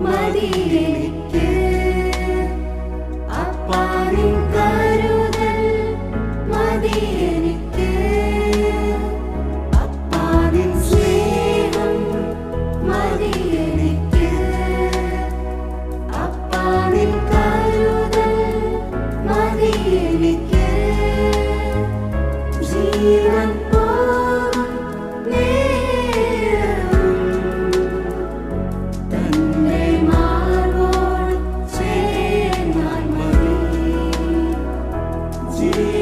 മതിയെനിക്ക് അപ്പാനിൻ കരുതൽ മതിയെനിക്ക്. അപ്പാനിൻ സ്നേഹം മതിയെനിക്ക്. അപ്പാനിൻ കരുതൽ മതിയെനിക്ക്. ജീവൻ see.